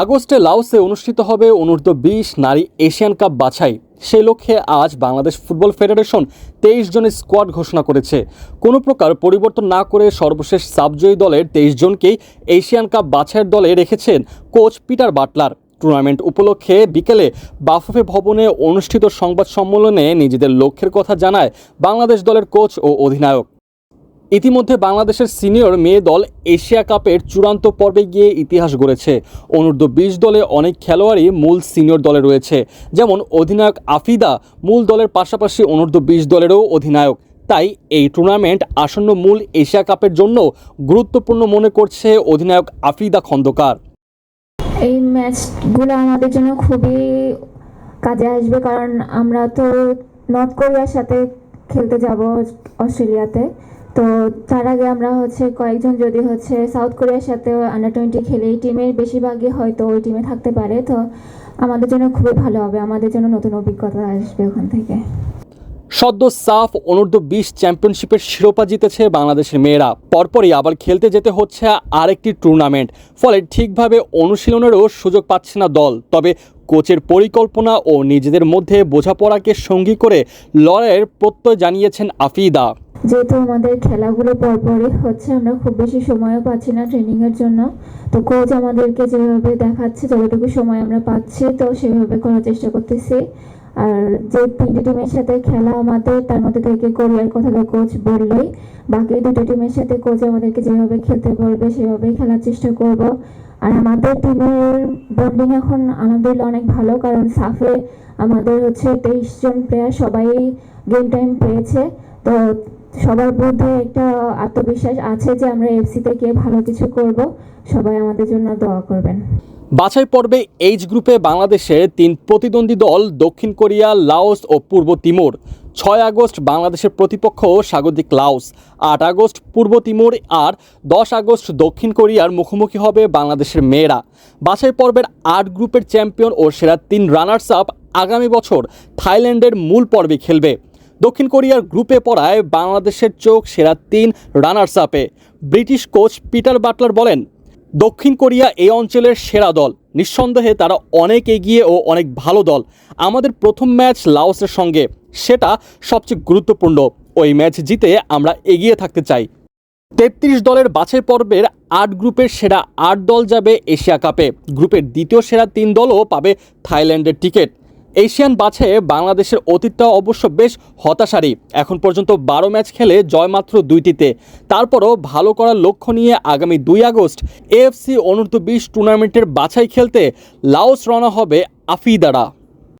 আগস্টে লাওসে অনুষ্ঠিত হবে অনূর্ধ্ব বিশ নারী এশিয়ান কাপ বাছাই। সেই লক্ষ্যে আজ বাংলাদেশ ফুটবল ফেডারেশন তেইশ জনের স্কোয়াড ঘোষণা করেছে। কোনো প্রকার পরিবর্তন না করে সর্বশেষ সাবজয়ী দলের তেইশ জনকেই এশিয়ান কাপ বাছাইয়ের দলে রেখেছেন কোচ পিটার বাটলার। টুর্নামেন্ট উপলক্ষে বিকেলে বাফুফে ভবনে অনুষ্ঠিত সংবাদ সম্মেলনে নিজেদের লক্ষ্যের কথা জানায় বাংলাদেশ দলের কোচ ও অধিনায়ক। ইতিমধ্যে বাংলাদেশের সিনিয়র মেয়ে দল এশিয়া কাপের চূড়ান্ত পর্বে গিয়ে ইতিহাস গড়েছে। অনূর্ধ্ব বিশ দলে অনেক খেলোয়াড়ই মূল সিনিয়র দলে রয়েছে। যেমন অধিনায়ক আফিদা মূল দলের পাশাপাশি অনূর্ধ্ব বিশ দলেরও অধিনায়ক। তাই এই টুর্নামেন্ট আসন্ন মূল এশিয়া কাপের জন্য গুরুত্বপূর্ণ মনে করছে অধিনায়ক আফিদা খন্দকার। এই ম্যাচগুলো আমাদের জন্য খুবই কাজে আসবে, কারণ আমরা তো নর্থ কোরিয়ার সাথে খেলতে যাব অস্ট্রেলিয়াতে। তো তার আগে আমরা হচ্ছে কয়েকজন যদি হচ্ছে সাউথ কোরিয়ার সাথে আন্ডার টোয়েন্টি খেলে এই টিমের বেশিরভাগই হয়তো ওই টিমে থাকতে পারে। তো আমাদের জন্য খুবই ভালো হবে। আমাদের জন্য নতুন অভিজ্ঞতা আসবে ওখান থেকে। সদ্য সাফ অনূর্ধ্ব বিশ চ্যাম্পিয়নশিপের শিরোপা জিতেছে বাংলাদেশের মেয়েরা। পরপরই আবার খেলতে যেতে হচ্ছে আরেকটি টুর্নামেন্ট ফলে ঠিকভাবে অনুশীলনেরও সুযোগ পাচ্ছে না দল। তবে কোচের পরিকল্পনা ও নিজেদের মধ্যে বোঝাপড়াকে সঙ্গী করে লড়াইয়ের প্রত্যয় জানিয়েছেন আফিদা। যেহেতু আমাদের খেলাগুলো পরপরই হচ্ছে, আমরা খুব বেশি সময়ও পাচ্ছি না ট্রেনিংয়ের জন্য। তো কোচ আমাদেরকে যেভাবে দেখাচ্ছে, যতটুকু সময় আমরা পাচ্ছি, তো সেভাবে করার চেষ্টা করতেছি। আর যে তিনটি টিমের সাথে খেলা আমাদের, তার মধ্যে থেকে কোরিয়ার কথা তো কোচ বললোই। বাকি দুটো টিমের সাথে কোচ আমাদেরকে যেভাবে খেলতে বলবে, সেভাবেই খেলার চেষ্টা করব। আর আমাদের টিমের বন্ডিং এখন আলহামদুলিল্লাহ অনেক ভালো, কারণ সাফে আমাদের হচ্ছে তেইশ জন প্লেয়ার সবাই গেম টাইম পেয়েছে। তো সবার মধ্যে একটা আত্মবিশ্বাস আছে যে আমরা এফসি থেকে ভালো কিছু করব। সবাই আমাদের জন্য দোয়া করবেন। বাছাই পর্বে এইচ গ্রুপে বাংলাদেশের তিন প্রতিদ্বন্দ্বী দল দক্ষিণ কোরিয়া, লাওস ও পূর্ব তিমুর। ছয় আগস্ট বাংলাদেশের প্রতিপক্ষ স্বাগতিক লাওস, আট আগস্ট পূর্ব তিমুর আর দশ আগস্ট দক্ষিণ কোরিয়ার মুখোমুখি হবে বাংলাদেশের মেয়েরা। বাছাই পর্বের আট গ্রুপের চ্যাম্পিয়ন ও সেরা তিন রানার্স আপ আগামী বছর থাইল্যান্ডের মূল পর্বে খেলবে। দক্ষিণ কোরিয়ার গ্রুপে পড়ায় বাংলাদেশের চোখ সেরা তিন রানার্স আপে ব্রিটিশ কোচ পিটার বাটলার বলেন, দক্ষিণ কোরিয়া এই অঞ্চলের সেরা দল। নিঃসন্দেহে তারা অনেক এগিয়ে ও অনেক ভালো দল। আমাদের প্রথম ম্যাচ লাওসের সঙ্গে। সেটা সবচেয়ে গুরুত্বপূর্ণ। ওই ম্যাচ জিতে আমরা এগিয়ে থাকতে চাই। তেত্রিশ দলের বাছাই পর্বের আট গ্রুপের সেরা আট দল যাবে এশিয়া কাপে। গ্রুপের দ্বিতীয় সেরা তিন দলও পাবে থাইল্যান্ডের টিকিট। এশিয়ান বাছে বাংলাদেশের অতীতটা অবশ্য বেশ হতাশারই। এখন পর্যন্ত বারো ম্যাচ খেলে জয়মাত্র দুইটিতে। তারপরও ভালো করার লক্ষ্য নিয়ে আগামী দুই আগস্ট এএফসি অনূর্ধ্ব বিশ টুর্নামেন্টের বাছাই খেলতে লাওস রওনা হবে আফিদারা।